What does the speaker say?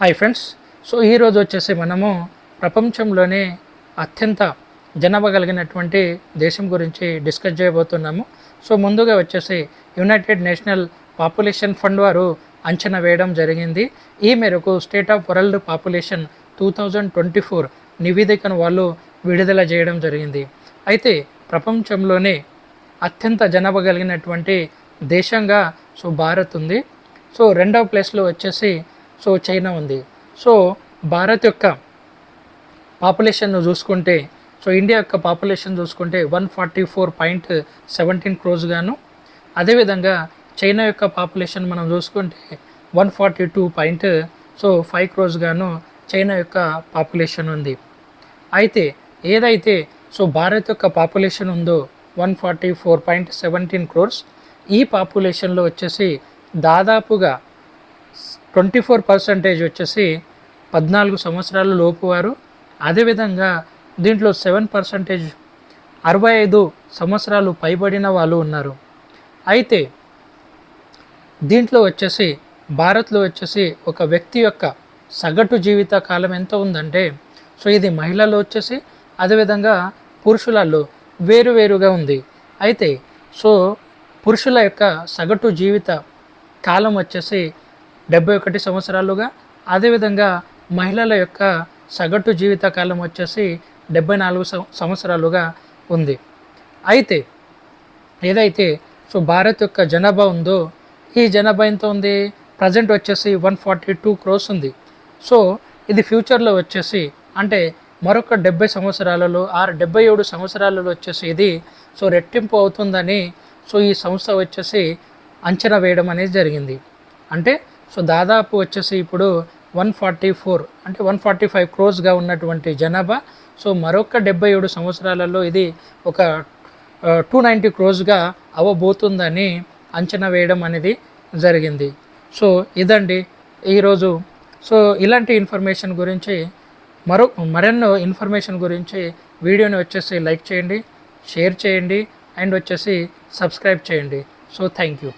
Hi friends so ఈరోజు వచ్చేసి మనము ప్రపంచంలోనే అత్యంత జనాభా కలిగినటువంటి దేశం గురించి డిస్కస్ చేయబోతున్నాము. సో ముందుగా వచ్చేసి యునైటెడ్ నేషనల్ పాపులేషన్ ఫండ్ వారు అంచనా వేయడం జరిగింది. ఈ మేరకు state of world population two thousand twenty four నివేదికను వాళ్ళు విడుదల చేయడం జరిగింది. అయితే ప్రపంచంలోనే అత్యంత జనాభా కలిగినటువంటి దేశంగా సో భారత్ ఉంది. సో రెండవ ప్లేస్లో వచ్చేసి సో చైనా ఉంది. సో భారత్ యొక్క పాపులేషన్ను చూసుకుంటే సో ఇండియా యొక్క పాపులేషన్ చూసుకుంటే one forty four point seventeen crores గాను. అదేవిధంగా చైనా యొక్క పాపులేషన్ మనం చూసుకుంటే one forty two point so five crores గాను చైనా యొక్క పాపులేషన్ ఉంది. అయితే ఏదైతే సో భారత్ యొక్క పాపులేషన్ ఉందో one forty four point seventeen crores ఈ పాపులేషన్లో వచ్చేసి దాదాపుగా ట్వంటీ ఫోర్ పర్సంటేజ్ వచ్చేసి పద్నాలుగు సంవత్సరాల లోపు వారు. అదేవిధంగా దీంట్లో సెవెన్ పర్సంటేజ్ అరవై ఐదు సంవత్సరాలు పైబడిన వాళ్ళు ఉన్నారు. అయితే దీంట్లో వచ్చేసి భారత్లో వచ్చేసి ఒక వ్యక్తి యొక్క సగటు జీవిత కాలం ఎంత ఉందంటే సో ఇది మహిళల్లో వచ్చేసి అదేవిధంగా పురుషులలో వేరువేరుగా ఉంది. అయితే సో పురుషుల యొక్క సగటు జీవిత కాలం వచ్చేసి డెబ్బై ఒకటి సంవత్సరాలుగా అదేవిధంగా మహిళల యొక్క సగటు జీవిత కాలం వచ్చేసి డెబ్బై నాలుగు సంవత్సరాలుగా ఉంది. అయితే ఏదైతే సో భారత్ యొక్క జనాభా ఉందో ఈ జనాభా ఎంత ఉంది? ప్రజెంట్ వచ్చేసి వన్ ఫార్టీ టూ క్రోస్ ఉంది. సో ఇది ఫ్యూచర్లో వచ్చేసి అంటే మరొక డెబ్బై సంవత్సరాలలో ఆరు డెబ్బై ఏడు సంవత్సరాలలో వచ్చేసి ఇది సో రెట్టింపు అవుతుందని సో ఈ సంస్థ వచ్చేసి అంచనా వేయడం అనేది జరిగింది. అంటే సో దాదాపు వచ్చేసి ఇప్పుడు వన్ ఫార్టీ ఫోర్ అంటే వన్ ఫార్టీ ఫైవ్ క్రోస్గా ఉన్నటువంటి జనాభా. సో మరొక డెబ్బై ఏడు సంవత్సరాలలో ఇది ఒక టూ నైంటీ క్రోస్గా అవ్వబోతుందని అంచనా వేయడం అనేది జరిగింది. సో ఇదండి ఈరోజు. సో ఇలాంటి ఇన్ఫర్మేషన్ గురించి మరో మరెన్నో ఇన్ఫర్మేషన్ గురించి వీడియోని వచ్చేసి లైక్ చేయండి షేర్ చేయండి అండ్ వచ్చేసి సబ్స్క్రైబ్ చేయండి. So thank you.